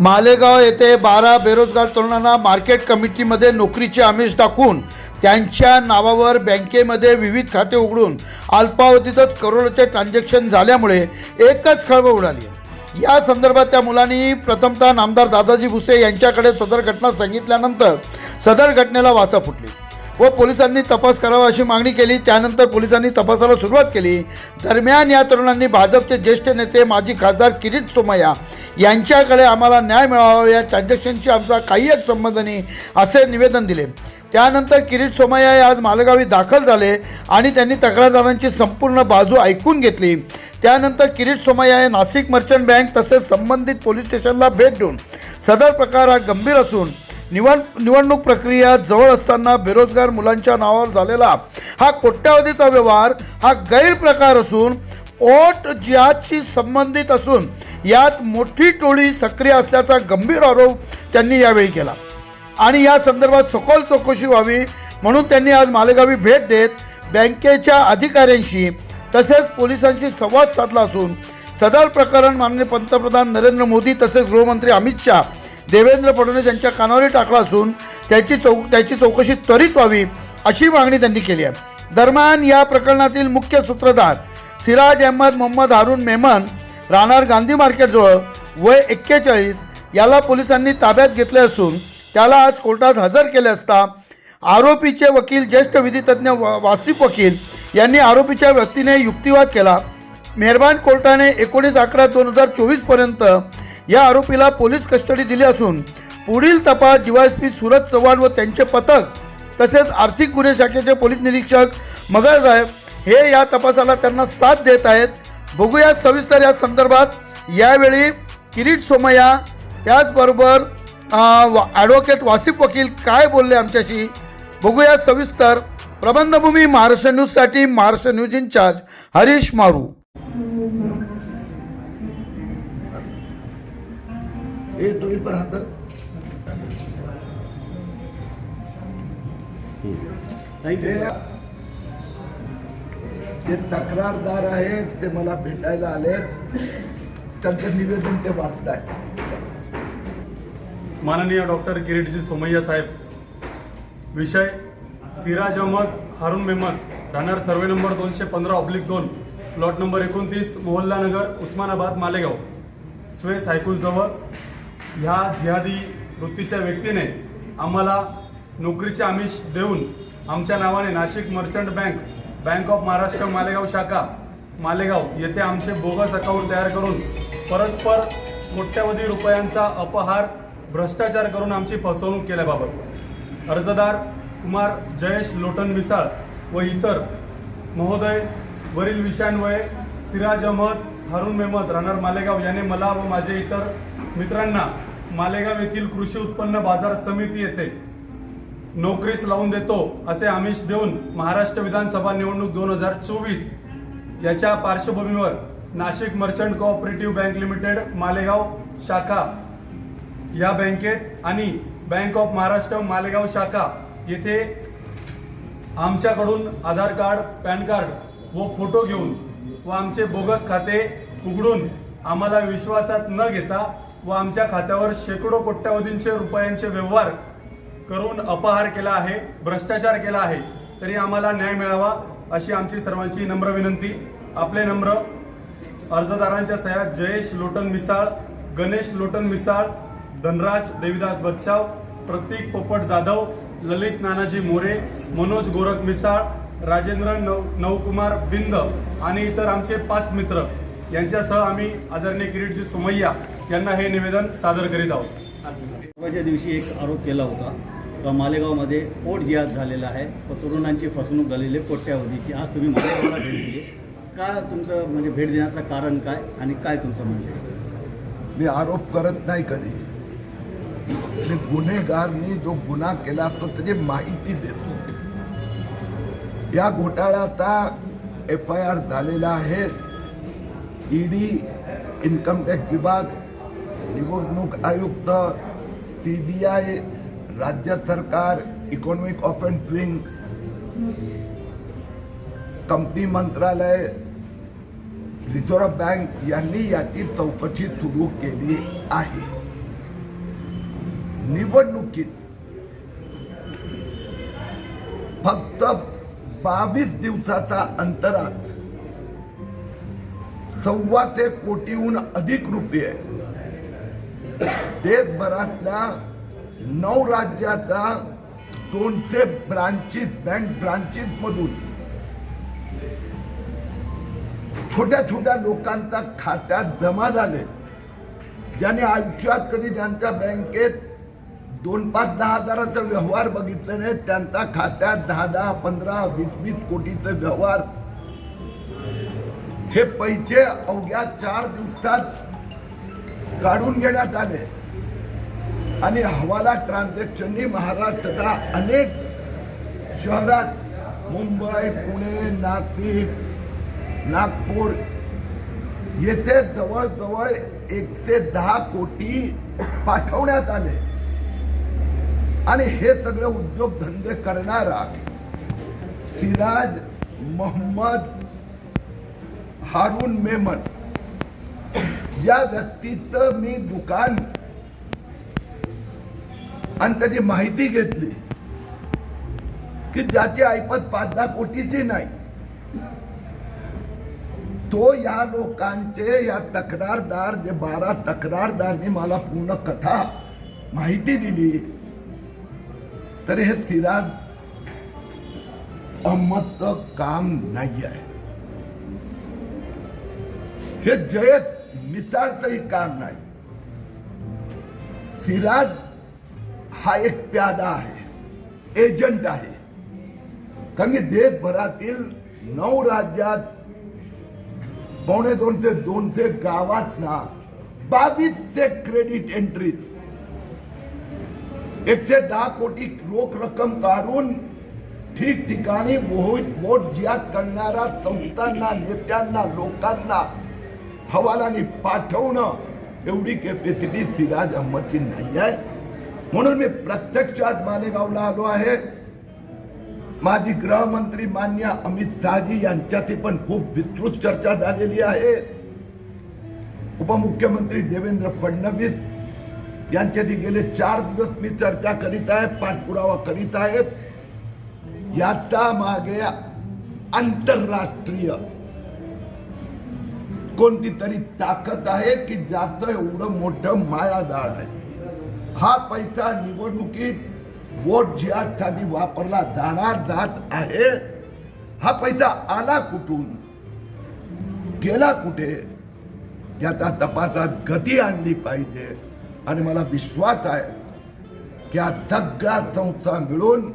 मालेगाव येथे बारा बेरोजगार तरुणांना मार्केट कमिटीमध्ये नोकरीचे आमिष दाखवून त्यांच्या नावावर बँकेमध्ये विविध खाते उघडून अल्पावधीतच करोडोचे ट्रान्झॅक्शन झाल्यामुळे एकच खळबळ उडाली. या संदर्भात त्या मुलांनी प्रथमतः नामदार दादाजी भुसे यांच्याकडे सदर घटना सांगितल्यानंतर सदर घटनेला वाचा फुटली. व पोलिसांनी तपास करावा अशी मागणी केली. त्यानंतर पोलिसांनी तपासाला सुरुवात केली. दरम्यान या तरुणांनी भाजपचे ज्येष्ठ नेते माजी खासदार किरीट सोमय्या यांच्याकडे आम्हाला न्याय मिळावा या ट्रान्झॅक्शनशी आमचा काही एक संबंध नाही असे निवेदन दिले. त्यानंतर किरीट सोमय्या हे आज मालगावी दाखल झाले आणि त्यांनी तक्रारदारांची संपूर्ण बाजू ऐकून घेतली. त्यानंतर किरीट सोमय्या हे नाशिक मर्चंट बँक तसेच संबंधित पोलीस स्टेशनला भेट देऊन सदर प्रकार हा गंभीर असून निवड निवडणूक प्रक्रिया जवळ असताना बेरोजगार मुलांच्या नावावर झालेला हा कोट्यावधीचा व्यवहार हा गैरप्रकार असून ओट जिहादशी संबंधित असून यात मोठी टोळी सक्रिय असल्याचा गंभीर आरोप त्यांनी यावेळी केला. आणि या संदर्भात सखोल चौकशी व्हावी म्हणून त्यांनी आज मालेगावी भेट देत बँकेच्या अधिकाऱ्यांशी तसेच पोलिसांशी संवाद साधला असून सदर प्रकरण माननीय पंतप्रधान नरेंद्र मोदी तसेच गृहमंत्री अमित शहा देवेंद्र फडणवीस यांच्या कानावरी टाकला असून त्याची चौ त्याची चौकशी त्वरित व्हावी अशी मागणी त्यांनी केली आहे. दरम्यान या प्रकरणातील मुख्य सूत्रधार सिराज अहमद मोहम्मद हारून मेमन राहणार गांधी मार्केटजवळ वय एक्केचाळीस याला पोलिसांनी ताब्यात घेतले असून त्याला आज कोर्टात हजर केले असता आरोपीचे वकील ज्येष्ठ विधितज्ञ वा- वासिफ वकील यांनी आरोपीच्या व्यक्तीने युक्तिवाद केला. मेहरबान कोर्टाने एकोणीस अकरा दोन हजार चोवीसपर्यंत या आरोपीला पोलीस कस्टडी दिली असून पुढील तपास डीवायएसपी सुरज चव्हाण व त्यांचे पथक तसेच आर्थिक गुन्हे शाखेचे पोलीस निरीक्षक मगर साहेब हे या तपासाला त्यांना साथ देत आहेत. बघूया सविस्तर या संदर्भात. यावेळी किरीट सोमय्या त्याचबरोबर ॲडव्होकेट वासिफ वकील काय बोलले आमच्याशी? बघूया सविस्तर. प्रबंधभूमी महाराष्ट्र न्यूजसाठी महाराष्ट्र न्यूज इन्चार्ज हरीश मारू. हे तुम्ही पण हात थँक्यू हे जे तक्रारदार आहेत ते मला भेटायला आले त्यांचं निवेदन ते वाचताय माननीय डॉक्टर किरीटजी सोमय्या साहेब विषय सिराज अहमद हारून मेहमद राहणार सर्वे नंबर दोनशे पंधरा ऑब्लिक दोन प्लॉट नंबर एकोणतीस मोहल्ला नगर उस्मानाबाद मालेगाव. स्वेस हायकूलजवळ. ह्या जिहादी वृत्तीच्या व्यक्तीने आम्हाला नोकरीचे आमिष देऊन आमच्या नावाने Nashik Merchant Bank Bank of Maharashtra Malegaon शाखा मालेगाव येथे आमचे बोगस अकाउंट तयार करून परस्पर कोट्यवधी रुपयांचा अपहार भ्रष्टाचार करून आमची फसवणूक केल्याबाबत. अर्जदार कुमार जयेश लोटन मिसाळ व इतर महोदय वरील विषयांवये सिराज अहमद हारून मेहमद राहणार मालेगाव याने मला व माझे इतर मित्रांना मालेगाव येथील कृषी उत्पन्न बाजार समिती येथे नोकरीस लावून देतो असे आमिष देऊन महाराष्ट्र विधानसभा निवडणूक दोन हजार चोवीस याच्या पार्श्वभूमीवर Nashik Merchant Cooperative Bank Limited Malegaon शाखा या बँकेत आणि बँक ऑफ महाराष्ट्र मालेगाव शाखा येथे आमच्याकडून आधार कार्ड पॅन कार्ड व फोटो घेऊन व आमचे बोगस खाते उघडून आम्हाला विश्वासात न घेता व आमच्या खात्यावर शेकडो कोट्यावधींचे रुपयांचे व्यवहार करून अपहार केला आहे भ्रष्टाचार केला आहे तरी आम्हाला न्याय मिळावा अशी आमची सर्वांची नम्र विनंती. आपले नम्र अर्जदारांच्या सह्या जयेश लोटन मिसाळ गणेश लोटन मिसाळ धनराज देविदास बच्चाव प्रतीक पोपट जाधव ललित नानाजी मोरे मनोज गोरख मिसाळ राजेंद्र नव नवकुमार बिंद आणि इतर आमचे पाच मित्र. यांच्यासह आम्ही आदरणीय किरीटजी सुमय्या यांना हे निवेदन सादर करीत आहोत. परवाच्या दिवशी एक आरोप केला होता. का मालेगावमध्ये पोट जिहाद झालेला आहे. व तरुणांची फसवणूक झालेली आहे कोट्यावधीची. आज तुम्ही मालेगावला भेट दिली का तुमचं म्हणजे भेट देण्याचं कारण काय आणि काय तुमचं म्हणजे मी आरोप करत नाही कधी. मी गुन्हेगारनी जो गुन्हा केला तो त्याची माहिती देतो. या घोटाळ्याचा एफ आय आर झालेला आहे. ईडी इन्कम टॅक्स विभाग निवडणूक आयुक्त सी बी आय राज्य सरकार इकॉनॉमिक ऑफेन्सिंग कंपनी मंत्रालय रिझर्व्ह बँक यांनी याची चौकशी सुरू केली आहे. निवडणुकीत फक्त बावीस दिवसाचा अंतरात सव्वा ते कोटीहून अधिक रुपये देशभरातल्या नऊ राज्याचा दोनशे ब्रांचेस बँक ब्रांचेस मधून छोट्या छोट्या लोकांच्या खात्यात जमा झाले. ज्याने आयुष्यात कधी ज्यांच्या बँकेत दोन पाच दहा हजाराचा व्यवहार बघितले नाही त्यांच्या खात्यात दहा दहा पंधरा वीस वीस कोटीचे व्यवहार. हे पैसे अवघ्या चार दिवसात काढून घेण्यात आले. आणि हवाला ट्रान्झॅक्शननी महाराष्ट्राच्या अनेक शहरात मुंबई पुणे नाशिक नागपूर येथे जवळजवळ एकशे दहा कोटी पाठवण्यात आले. आणि हे सगळे उद्योगधंदे करणारा सिराज मोहम्मद हारून मेमन ज्या व्यक्तीचं मी दुकान आणि त्याची माहिती घेतली की ज्याची ऐपत पाच दहा कोटीची नाही. तो या लोकांचे या तक्रारदार जे बारा तक्रारदारनी मला पूर्ण कथा माहिती दिली. तर हे सिराज अहमदचं काम नाही आहे हे जयत मिसाळचंही काम नाही. सिराज हा एक प्यादा आहे. एजंट आहे. कारण की देशभरातील नऊ राज्यात पावणे दोनशे दोनशे गावात ना बावीसशे क्रेडिट एंट्रीज एकशे दहा कोटी रोख रक्कम काढून ठिकठिकाणी वोट वोट जियाद करणाऱ्या संस्थांना नेत्यांना लोकांना हवालाने पाठवणं एवढी कॅपॅसिटी सिराज अहमदची नाही आहे. म्हणून मी प्रत्यक्षात मालेगावला आलो आहे. माजी गृहमंत्री मान्य अमित शहाजी यांच्याशी पण खूप विस्तृत चर्चा झालेली आहे. उपमुख्यमंत्री देवेंद्र फडणवीस यांच्याशी गेले चार दिवस मी चर्चा करीत आहे पाठपुरावा करीत आहेत. याचा मागे आंतरराष्ट्रीय कोणती तरी ताकद आहे की ज्याचं एवढं मोठं मायादाळ आहे. हा पैसा निवडणुकीत वोट जिहादसाठी वापरला जाणार जात आहे हा पैसा आला कुठून? गेला कुठे? याचा तपासात गती आणली पाहिजे. आणि मला विश्वास आहे की या सगळ्या संस्था मिळून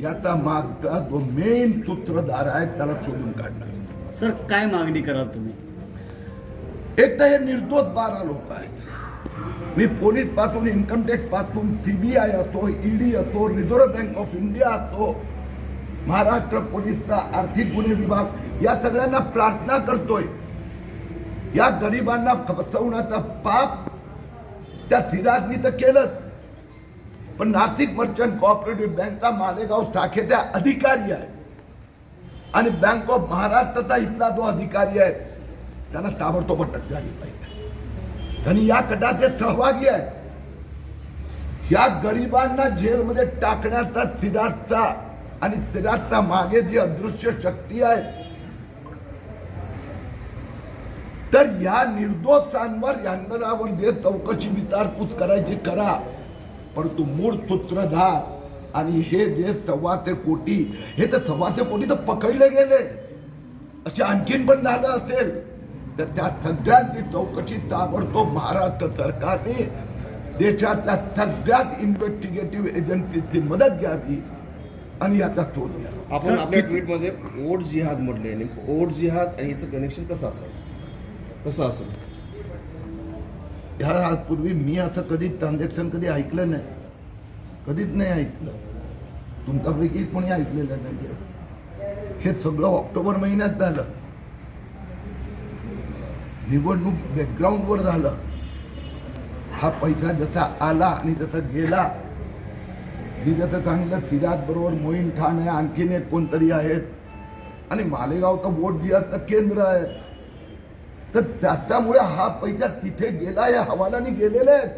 याचा मागचा जो मेन सूत्रधार आहे त्याला शोधून काढणार. सर काय मागणी कराल तुम्ही? एक तर हे निर्दोष बारा लोक आहेत. मी पोलीसपासून इन्कम टॅक्सपासून सीबीआय असो ईडी असो रिझर्व्ह बँक ऑफ इंडिया असो महाराष्ट्र पोलीसचा आर्थिक गुन्हे विभाग या सगळ्यांना प्रार्थना करतोय. या गरिबांना फसवण्याचा पाप त्या सिराजनी तर केलंच. पण नाशिक मर्चंट कोऑपरेटिव्ह बँकचा मालेगाव शाखेचा अधिकारी आहे. आणि बँक ऑफ महाराष्ट्रचा इथला जो अधिकारी आहे त्यांना ताबडतोब अटक झाली पाहिजे. आणि या कटात जे सहभागी आहेत. या गरिबांना जेलमध्ये टाकण्याचा सिराजचा आणि सिराजचा मागे जी अदृश्य शक्ती आहे तर या निर्दोषांवर यांदनावर जे चौकशी विचारपूस करायची करा परंतु मूळ सूत्रधार आणि हे जे सव्वाशे कोटी हे तर सव्वाशे कोटी तर पकडले गेले. असे आणखीन पण झालं असेल. तर त्या सगळ्यांची चौकशी ताबडतोब महाराष्ट्र सरकारने देशातल्या सगळ्यात इन्व्हेस्टिगेटिव्ह एजन्सीची मदत घ्यावी आणि याचा शोध घ्यावा. आपण आपल्या ट्विटमध्ये ओट जिहाद म्हटले नेमकं ओट जिहाद आणि याचं कनेक्शन कसं असेल? कसं असेल? ह्या पूर्वी मी असं कधी ट्रान्झॅक्शन कधी ऐकलं नाही. कधीच नाही ऐकलं. तुमच्यापैकी कोणी ऐकलेलं नाही हे सगळं ऑक्टोबर महिन्यात झालं. निवडणूक बॅकग्राऊंडवर झालं. हा पैसा जसा आला आणि जसा गेला मी जसं सांगितलं सिराज बरोबर मोईन ठाण आहे आणखीन एक कोणतरी आहेत. आणि मालेगाव तर वोट जिहाचं केंद्र आहे. तर त्याच्यामुळे हा पैसा तिथे गेला या हवालाने गेलेले आहेत.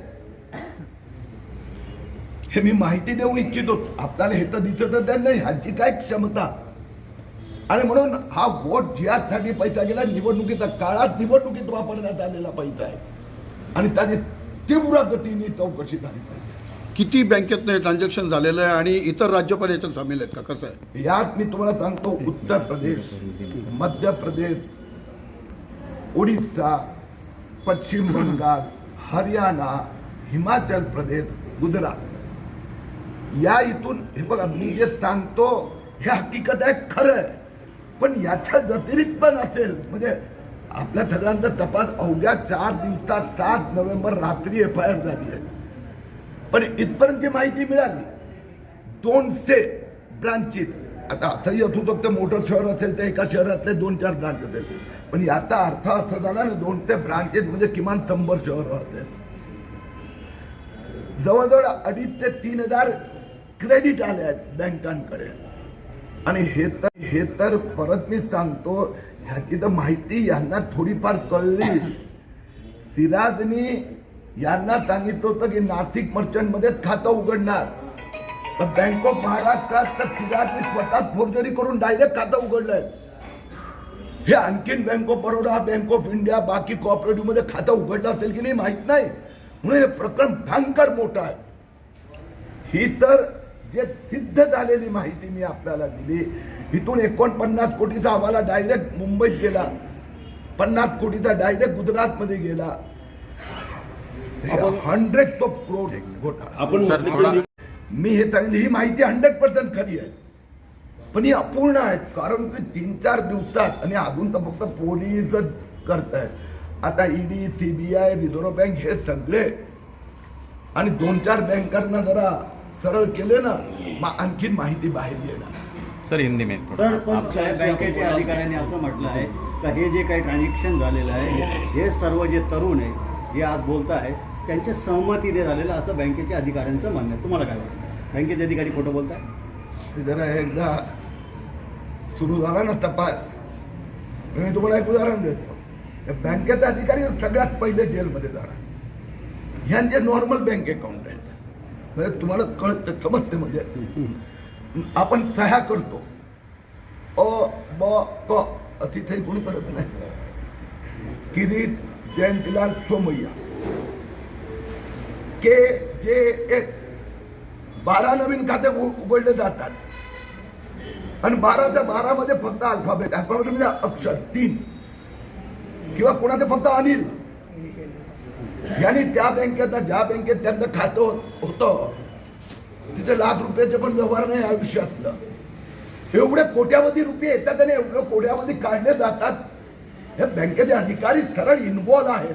हे मी माहिती देऊ इच्छितो. आपल्याला हे तर दिसतच नाही ह्याची काय क्षमता? आणि म्हणून हा वोट जिहादसाठी पैसा गेला. निवडणुकीच्या काळात निवडणुकीत वापरण्यात आलेला पैसा आहे. आणि त्याची तीव्र गतीने चौकशी झाली पाहिजे. किती बँकेत ट्रान्झॅक्शन झालेलं आहे आणि इतर राज्य पण याच्यात सामील आहेत का? कसं आहे? यात मी तुम्हाला सांगतो उत्तर प्रदेश मध्य प्रदेश ओडिशा पश्चिम बंगाल हरियाणा हिमाचल प्रदेश गुजरात. या इथून हे बघा मी जे सांगतो हे हकीकत आहे खरं आहे. पण याच्या व्यतिरिक्त पण असेल. म्हणजे आपल्या सगळ्यांचा तपास अवघ्या चार दिवसात सात नोव्हेंबर रात्री एफ आय आर झाली आहे. पण इथपर्यंत जी माहिती मिळाली. दोनशे ब्रांचेस आता असंही असू शकतं मोठं शहर असेल तर एका शहरातले दोन चार ब्रांच असेल. पण याचा अर्थ असा झाला ना दोनशे ब्रांचेस म्हणजे किमान शंभर शहर असेल. जवळजवळ अडीच ते तीन हजार क्रेडिट आले आहेत बँकांकडे. आणि हे तर हे तर परत मी सांगतो ह्याची तर माहिती यांना थोडीफार कळली. सिराजनी यांना सांगितलं होतं की नाशिक मर्चंट मध्येच खातं उघडणार. तर बँक ऑफ महाराष्ट्रात तर सिराजनी स्वतः फोर्जरी करून डायरेक्ट खातं उघडलंय. हे आणखीन Bank of Baroda Bank of India बाकी कॉपरेटिव्हमध्ये खातं उघडलं असेल की नाही माहीत नाही. म्हणून हे प्रकरण भयंकर मोठं आहे. ही तर जे सिद्ध झालेली माहिती मी आपल्याला दिली. इथून एकोणपन्नास कोटीचा हवाला डायरेक्ट मुंबईत गेला. पन्नास कोटीचा डायरेक्ट गुजरातमध्ये गेला. हंड्रेड ऑफ क्रोड घोटाळा आपण मी हे सांगितलं ही माहिती हंड्रेड पर्सेंट खरी आहे. पण ही अपूर्ण आहे कारण की तीन चार दिवसात आणि अजून तर फक्त पोलीसच करत आहेत आता ईडी सीबीआय रिझर्व्ह बँक हे सगळे आणि दोन चार बँकांना जरा सरळ केले ना मग आणखीन माहिती बाहेर येणार. सर हिंदी में सर पण बँकेच्या अधिकाऱ्यांनी असं म्हटलं आहे का हे जे काही ट्रान्झॅक्शन झालेलं आहे हे सर्व जे तरुण आहे जे आज बोलत आहे त्यांच्या सहमतीने झालेलं असं बँकेच्या अधिकाऱ्यांचं म्हणणं आहे. तुम्हाला काय वाटतं? बँकेचे अधिकारी खोटं बोलत आहे जरा एकदा सुरू झाला ना तपास. मी तुम्हाला एक उदाहरण देतो. बँकेचे अधिकारी सगळ्यात पहिले जेलमध्ये जाणार. ह्यांचे नॉर्मल बँक अकाउंट म्हणजे तुम्हाला कळत समजते म्हणजे. आपण सह्या करतो. अ ब क तिथे कोणी करत नाही. किरीट जयंतीलाल सोमय्या. के जे एक बारा नवीन खाते उघडले जातात. आणि बाराच्या बारा मध्ये फक्त अल्फाबेट अल्फाबेट म्हणजे अक्षर तीन. किंवा कोणाचे फक्त अनिल. यांनी त्या बँकेत ज्या बँकेत त्यांचं खातं होत- होतं तिथे लाख रुपयाचे पण व्यवहार नाही आयुष्यातलं. एवढे कोट्यावधी रुपये येतात आणि एवढं कोट्यावधी काढले जातात. हे बँकेचे अधिकारी खरं इन्वॉल्व्ह आहेत.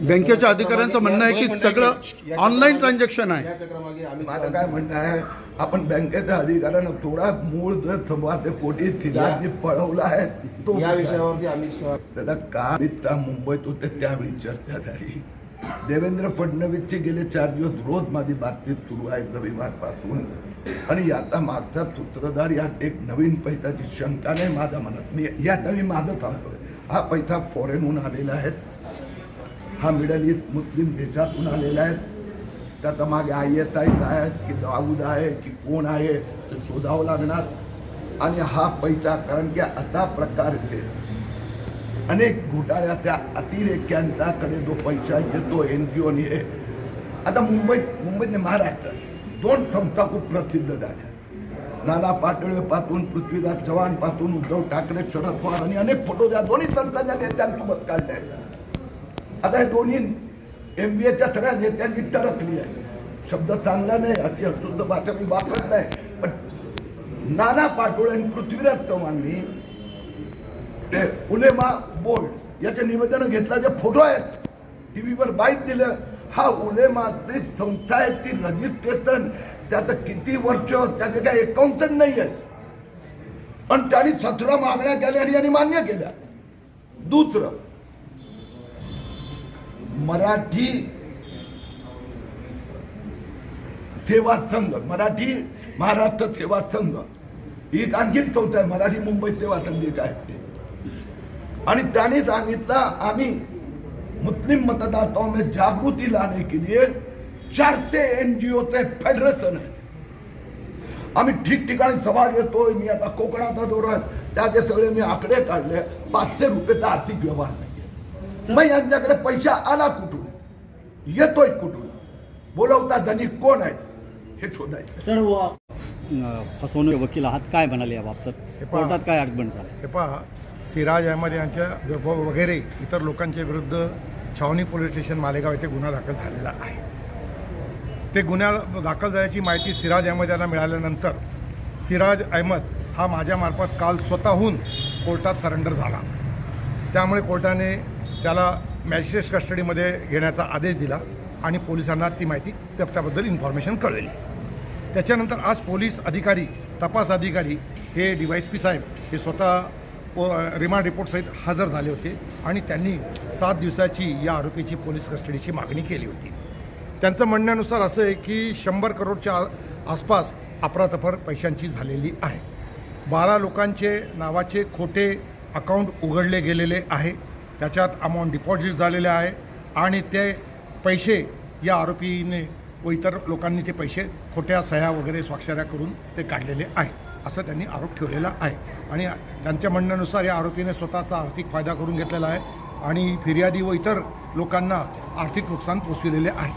बँकेच्या अधिकाऱ्यांचं म्हणणं आहे की सगळं ऑनलाईन ट्रान्झॅक्शन आहे. माझं काय म्हणणं आहे आपण बँकेच्या अधिकाऱ्यांना थोडा मूळ जर ते कोटी थिराजी पळवला आहे तो या विषयावरती अमित शहा दादा का त्या मुंबईत होते त्यावेळी चर्चा झाली. देवेंद्र फडणवीसचे गेले चार दिवस रोज माझी बातमीत सुरू आहे रविवारपासून. आणि याचा मागचा सूत्रधार यात एक नवीन पैशाची शंका नाही माझ्या मनात. मी यात मी माझं सांगतोय. हा पैसा फॉरेनहून आलेला आहे. हा मिडल ईस्ट मुस्लिम देशातून आलेला आहे त्याचा मागे आय एस आहेत की दाऊद आहे की कोण आहे ते शोधावं लागणार. आणि हा पैसा कारण की अशा प्रकारचे अनेक घोटाळ्याच्या अतिरेक्यांच्याकडे जो पैसा येतो एन जी ओने आता मुंबईत मुंबईत महाराष्ट्रात दोन संस्था खूप प्रसिद्ध झाल्या. नाना पाटोळेपासून पृथ्वीराज चव्हाणपासून उद्धव ठाकरे शरद पवार आणि अनेक फोटो त्या दोन्ही संस्थांच्या नेत्यांसोबत काढले आहेत. आता हे दोन्ही एम बी एच्या सगळ्या नेत्यांची टरकली आहे. शब्द चांगला नाही अति अशुद्ध भाषा मी वापरत नाही पण नाना पाटोळे आणि पृथ्वीराज चव्हाणनी ते उलेमा बोर्ड याचे निवेदन घेतला जे फोटो आहेत टी व्हीवर बाईट दिलं हा उलेमाची संस्था आहे ती रजिस्ट्रेशन त्याचं किती वर्ष त्याचे काही अकाउंटच नाही आहे. पण त्यांनी सतरा मागण्या केल्या आणि यांनी मान्य केल्या. दुसरं मराठी सेवा संघ मराठी महाराष्ट्र सेवा संघ. ही एक आणखीन संस्था आहे मराठी मुंबई सेवा संघ एक आहे. आणि त्याने सांगितलं आम्ही मुस्लिम मतदाताओं में जागृति लाने के लिए चारशे एन जी ओचे फेडरेशन आहे. आम्ही ठिकठिकाणी सभा घेतोय मी आता कोकणाचा दौरा त्याचे सगळे मी आकडे काढले पाचशे रुपयेचा आर्थिक व्यवहार नाही. मग यांच्याकडे पैसा आला कुठून? येतोय कुठून? बोलवता धनी कोण आहेत? हे शोधायचं. सर फसवणूक वकील आहात काय म्हणाले या बाबतीत? हे पहा. कोर्टात काय आगमन झालं हे पहा सिराज अहमद यांच्या व- वगैरे इतर लोकांच्या विरुद्ध छावणी पोलीस स्टेशन मालेगाव येथे गुन्हा दाखल झालेला आहे. ते गुन्हा दाखल झाल्याची माहिती सिराज अहमद यांना मिळाल्यानंतर सिराज अहमद हा माझ्यामार्फत काल स्वतःहून कोर्टात सरेंडर झाला. त्यामुळे कोर्टाने त्याला मॅजिस्ट्रेट कस्टडीमध्ये घेण्याचा आदेश दिला आणि पोलिसांना ती माहिती त्याबद्दल इन्फॉर्मेशन कळलेली त्याच्यानंतर आज पोलीस अधिकारी तपास अधिकारी हे डी वाय पी साहेब हे स्वतः रिमांड रिपोर्टसहित हजर झाले होते आणि त्यांनी सात दिवसाची या आरोपीची पोलीस कस्टडीची मागणी केली होती. त्यांचं म्हणण्यानुसार असं आहे की शंभर करोडच्या आ- आसपास अफरातफर पैशांची झालेली आहे. बारा लोकांचे नावाचे खोटे अकाउंट उघडले गेलेले आहे. त्याच्यात अमाऊंट डिपॉझिट झालेले आहे आणि ते पैसे या आरोपीने व इतर लोकांनी ते पैसे खोट्या सह्या वगैरे स्वाक्षऱ्या करून ते काढलेले आहे असं त्यांनी आरोप ठेवलेला आहे. आणि त्यांच्या म्हणण्यानुसार या आरोपीने स्वतःचा आर्थिक फायदा करून घेतलेला आहे आणि फिर्यादी व इतर लोकांना आर्थिक नुकसान पोचविलेले आहे.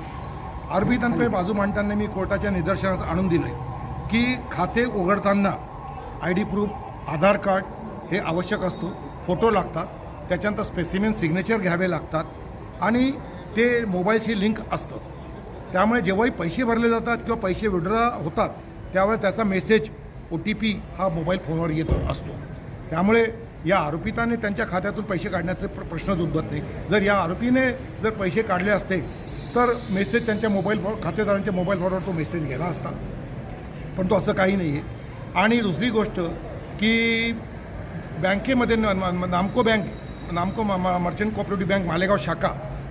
आरोपीतांकडे बाजू मांडताना मी कोर्टाच्या निदर्शनास आणून दिलं आहे की खाते उघडताना I D proof Aadhaar card हे आवश्यक असतो फोटो लागतात त्याच्यानंतर स्पेसिमेन सिग्नेचर घ्यावे लागतात आणि ते मोबाईलशी लिंक असतं. त्यामुळे जेव्हाही पैसे भरले जातात किंवा पैसे विड्रॉ होतात त्यावेळेस त्याचा मेसेज ओ टी पी हा मोबाईल फोनवर येत असतो. त्यामुळे या आरोपिताने त्यांच्या खात्यातून पैसे काढण्याचे प्र प्रश्नच उद्भवत नाही. जर या आरोपीने जर पैसे काढले असते तर मेसेज त्यांच्या मोबाईल खातेदारांच्या मोबाईल फोनवर तो मेसेज गेला असता. पण तो असं काही नाही आहे आणि दुसरी गोष्ट की बँकेमध्ये न- नामको बँक नामको मर्चंट कॉपरेटिव्ह बँक मालेगाव शाखा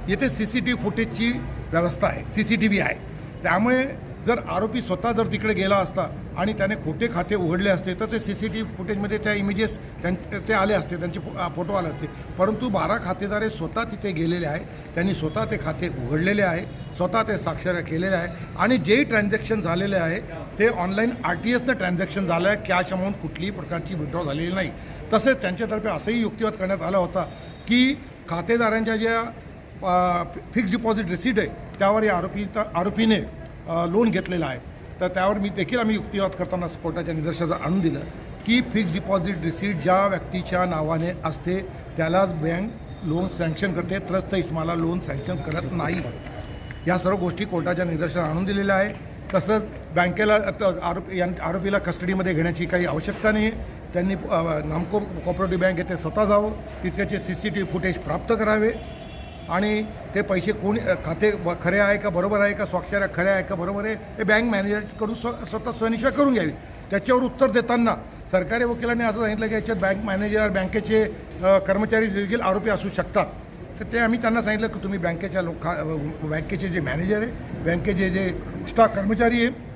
येथे सी सी टी व्ही फुटेजची व्यवस्था आहे. सी सी टी व्ही आहे. त्यामुळे जर आरोपी स्वतः जर तिकडे गेला असता आणि त्याने खोटे खाते उघडले असते तर ते सी सी टी व्ही फुटेजमध्ये त्या इमेजेस त्यां ते आले असते त्यांचे फो- फोटो आले असते. परंतु बारा खातेदारे स्वतः तिथे गेलेले आहे त्यांनी स्वतः ते खाते उघडलेले आहे स्वतः ते साक्षर केलेले आहे आणि जेही ट्रान्झॅक्शन झालेले आहे ते ऑनलाईन आर टी एसनं ट्रान्झॅक्शन झालं आहे कॅश अमाऊंट कुठलीही प्रकारची विड्रॉ झालेली नाही. तसेच त्यांच्यातर्फे असंही युक्तिवाद करण्यात आला होता की खातेदारांच्या ज्या फिक्स डिपॉझिट रिसीट आहे त्यावर या आरोपी आरोपीने लोन घेतलेलं आहे. तर त्यावर मी देखील आम्ही युक्तिवाद करताना कोर्टाच्या निदर्शनाचं आणून दिलं की फिक्स डिपॉझिट रिसीट ज्या व्यक्तीच्या नावाने असते त्यालाच बँक लोन सँक्शन करते त्रस्त इस्माला लोन सँक्शन करत नाही. या सर्व गोष्टी कोर्टाच्या निदर्शनात आणून दिलेल्या आहे. तसंच बँकेला त- आरोप यां आरोपीला कस्टडीमध्ये घेण्याची काही आवश्यकता नाही त्यांनी नामको कॉपरेटिव्ह बँक येथे स्वतः जावं तिथल्याचे C C T V footage प्राप्त करावे. आणि ते पैसे कोण खाते खरे आहे का बरोबर आहे का स्वाक्षऱ्या खऱ्या आहे का बरोबर आहे हे बँक मॅनेजरकडून स्व स्वतः स्वनिश्चय करून घ्यावी. त्याच्यावर उत्तर देताना सरकारी वकिलांनी असं सांगितलं की याच्यात बँक मॅनेजर बँकेचे कर्मचारी देखील आरोपी असू शकतात. तर ते आम्ही त्यांना सांगितलं की तुम्ही बँकेच्या लोक बँकेचे जे मॅनेजर आहे बँकेचे जे स्टाफ कर्मचारी आहे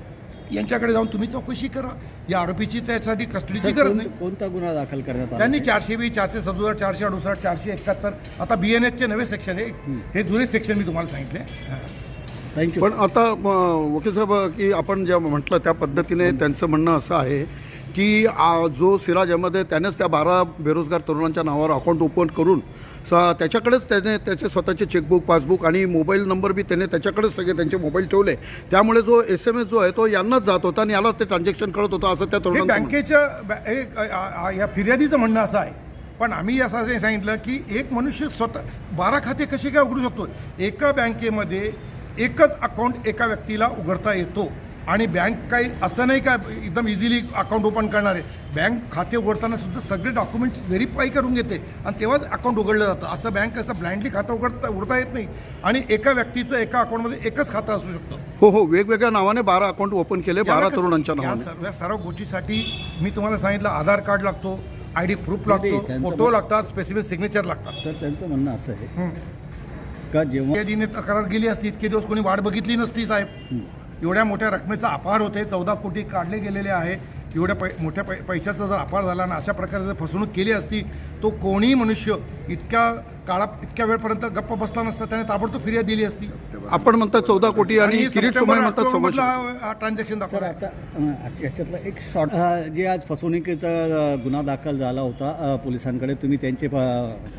यांच्याकडे जाऊन तुम्ही चौकशी करा. या आरोपीची त्यासाठी कस्टडीची गरज नाही. कोणता गुन्हा दाखल करण्यात आला? त्यांनी चारशे वीस चारशे सदुसष्ट चारशे अडुसष्ट चारशे एकाहत्तर. आता बी एन एसचे नवे सेक्शन आहे. हे जुने सेक्शन मी तुम्हाला सांगितले. थँक्यू पण आता वकील साहेब की आपण ज्या म्हटलं त्या पद्धतीने त्यांचं म्हणणं असं आहे की आ, जो सिराज अहमद आहे त्यानेच त्या बारा बेरोजगार तरुणांच्या नावावर अकाउंट ओपन करून स त्याच्याकडेच त्याने त्याचे स्वतःचे चेकबुक पासबुक आणि मोबाईल नंबर बी त्याने त्याच्याकडेच सगळे त्यांचे मोबाईल ठेवले. त्यामुळे जो एस एम एस जो आहे तो यांनाच जात होता आणि यालाच ते ट्रान्झॅक्शन करत होतं असं त्या म्हणणं. बँकेच्या या फिर्यादीचं म्हणणं असं आहे. पण आम्ही असं सांगितलं की एक मनुष्य स्वतः बारा खाते कसे काय उघडू शकतो? एका बँकेमध्ये एकच अकाउंट एका व्यक्तीला उघडता येतो. आणि बँक काही असं नाही का एकदम इझिली अकाउंट ओपन करणार आहे. बँक खाते उघडताना सुद्धा सगळे डॉक्युमेंट्स व्हेरीफाय करून घेते. आणि तेव्हाच अकाउंट उघडलं जातं. असं बँक असं ब्लाइंडली खातं उघडता उघडता येत नाही. आणि एका व्यक्तीचं एका अकाउंटमध्ये एकच खातं असू शकतं. हो हो वेगवेगळ्या नावाने बारा अकाउंट ओपन केले बारा तरुणांच्या या नावाने. सर्व सर्व गोष्टीसाठी मी तुम्हाला सांगितलं आधार कार्ड लागतो आय डी प्रूफ लागतो फोटो लागतात स्पेसिफिक सिग्नेचर लागतात. सर त्यांचं म्हणणं असं आहे का जेव्हा तक्रार गेली असती इतके दिवस कोणी वाट बघितली नसती साहेब. एवढ्या मोठ्या रकमेचा अपार होते चौदा कोटी काढले गेलेले आहे. एवढ्या पै मोठ्या पै पैशाचा जर अपार झाला आणि अशा प्रकारे जर फसवणूक केली असती तो कोणीही मनुष्य इतक्या काळा इतक्या वेळपर्यंत गप्प बसला नसता त्याने ताबडतोब फिर्याद दिली असती. आपण म्हणता चौदा कोटी आणि म्हणतात ट्रान्झॅक्शन आता याच्यातला एक शॉर्ट जे आज फसवणुकीचा गुन्हा दाखल झाला होता पोलिसांकडे तुम्ही त्यांचे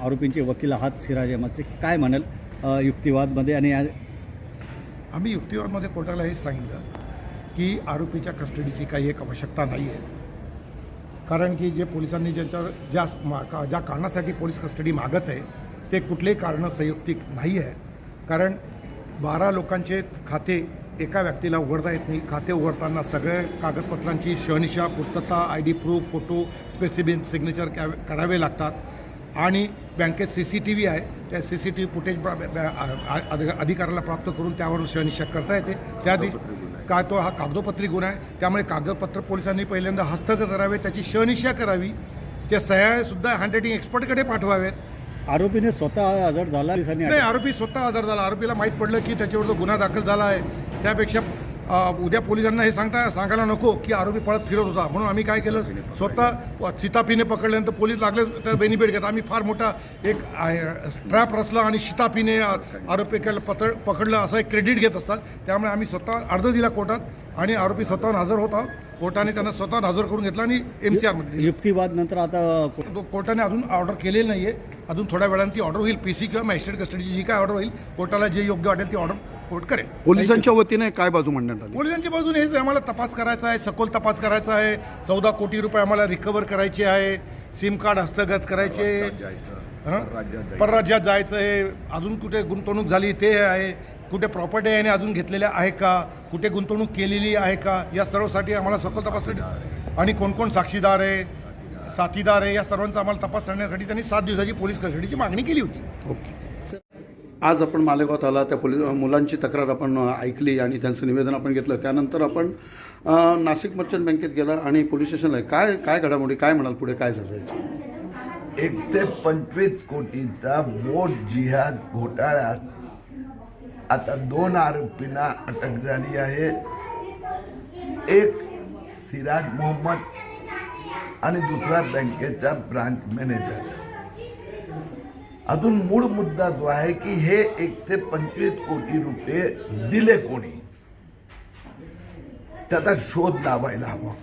आरोपींचे वकील आहात सिराज अहमदचे. काय म्हणाल युक्तिवादमध्ये आणि या- आम्ही युक्तिवादमध्ये कोर्टाला हेच सांगितलं की आरोपीच्या कस्टडीची काही एक आवश्यकता नाही आहे. कारण की जे पोलिसांनी ज्यांच्या ज्या मा- का- ज्या कारणासाठी पोलीस कस्टडी मागत आहे ते कुठलेही कारणं संयुक्तिक नाही आहे. कारण बारा लोकांचे खाते एका व्यक्तीला उघडता येत नाही. खाते उघडताना सगळ्या कागदपत्रांची शहनिशा पूर्तता I D proof photo specific signature करावे लागतात. आणि बँकेत सी सी टी व्ही आहे. त्या C C T V footage अधिकाऱ्याला प्राप्त करून त्यावर शहनिशा करता येते. त्या दिवशी का तो हा कागदोपत्री गुन्हा आहे. त्यामुळे कागदपत्र पोलिसांनी पहिल्यांदा हस्तगत करावे त्याची शहनिशा करावी. त्या सह्या सुद्धा हँडरायटिंग एक्सपर्टकडे पाठवावेत. आरोपीने स्वतः हजर झाला नाही आरोपी स्वतः आधार झाला. आरोपीला माहीत पडलं की त्याच्यावर जो गुन्हा दाखल झाला आहे. त्यापेक्षा उद्या पोलिसांना हे सांगता सांगायला नको की आरोपी पळत फिरत होता. म्हणून आम्ही काय केलं? स्वतः शितापीने पकडल्यानंतर पोलीस लागले तर बेनिफिट घेत. आम्ही फार मोठा एक ट्रॅप रचला आणि शितापीने आरोपीकडे पत्र पकडलं असं एक क्रेडिट घेत असतात. त्यामुळे आम्ही स्वतः अर्ज दिला कोर्टात आणि आरोपी स्वतःहून हजर होता. कोर्टाने त्यांना स्वतः हजर करून घेतला आणि एम सी आरमध्ये. युक्तिवाद नंतर आता तो कोर्टाने अजून ऑर्डर केलेली नाही आहे अजून थोड्या वेळाने ती ऑर्डर होईल. पी सी किंवा मॅजिस्ट्रेट कस्टडीची जी काय ऑर्डर होईल कोर्टाला जे योग्य वाटेल ती ऑर्डर कोर्ट करेल पोलिसांच्या वतीने काय बाजू मांडण्यात आली? पोलिसांच्या बाजूने हेच आम्हाला तपास करायचा आहे सखोल तपास करायचा आहे चौदा कोटी रुपये आम्हाला रिकवर करायचे आहे सिम कार्ड हस्तगत करायचे? परराज्यात जायचं आहे. अजून कुठे गुंतवणूक झाली ते आहे. कुठे प्रॉपर्टी याने अजून घेतलेल्या आहे का? कुठे गुंतवणूक केलेली आहे का? या सर्वसाठी आम्हाला सखोल तपास आणि कोण कोण साक्षीदार आहे. साथीदार आहे. या सर्वांचा आम्हाला तपास करण्यासाठी त्यांनी सात दिवसाची पोलीस कस्टडीची मागणी केली होती. ओके. आज आपण मालेगावात आला त्या पोलीस मुलांची तक्रार आपण ऐकली आणि त्यांचं निवेदन आपण घेतलं. त्यानंतर आपण नाशिक मर्चंट बँकेत गेला आणि पोलीस स्टेशनला काय काय घडामोडी काय म्हणाल पुढे काय झालं याची? ते पंचवीस कोटीचा वोट जिहाद घोटाळ्यात आता दोन आरोपींना अटक झाली आहे. एक सिराज मोहम्मद आणि दुसरा बँकेचा ब्रांच मॅनेजर अजून मूळ मुद्दा जो आहे की हे एकशे पंचवीस कोटी रुपये दिले कोणी? त्याचा शोध लावायला हवा.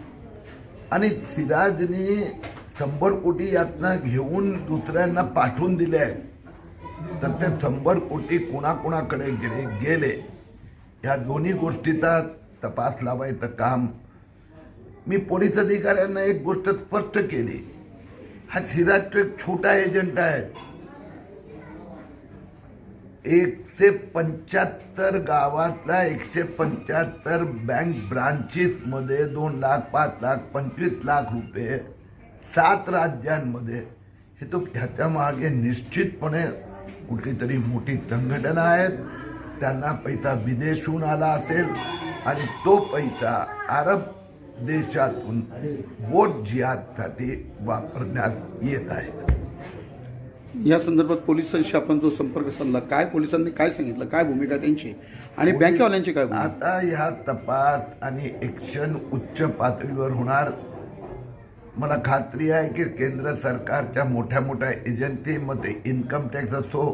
आणि सिराजने शंभर कोटी यातनं घेऊन दुसऱ्यांना पाठवून दिले आहेत. तर ते शंभर कोटी कुणाकुणाकडे गेले गेले? या दोन्ही गोष्टीचा तपास लावायचं काम मी पोलीस अधिकाऱ्यांना एक गोष्ट स्पष्ट केली. हा सिराजचा एक छोटा एजंट आहे. एकशे पंच्याहत्तर गावातल्या एकशे पंच्याहत्तर बँक ब्रांचेसमध्ये दोन लाख पाच लाख पंचवीस लाख रुपये सात राज्यांमध्ये. हे तो ह्याच्या मागे निश्चितपणे कुठली तरी मोठी संघटना आहेत. त्यांना पैसा विदेशहून आला असेल आणि तो पैसा अरब देशातून वोट जिहादसाठी वापरण्यात येत आहे. या संदर्भात पोलिसांशी आपण जो संपर्क साधला काय पोलिसांनी काय सांगितलं काय भूमिका त्यांची आणि बँकेवाल्यांची काय भूमिका? आता ह्या तपास आणि एक्शन उच्च पातळीवर होणार. मला खात्री आहे की केंद्र सरकारच्या मोठ्या मोठ्या एजन्सीमध्ये इन्कम टॅक्स असतो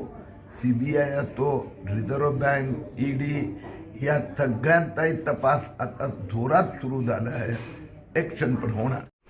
सी बी आय असतो रिझर्व्ह बँक ई डी या सगळ्यांचाही तपास आता जोरात सुरू झाला आहे. एक्शन पण होणार.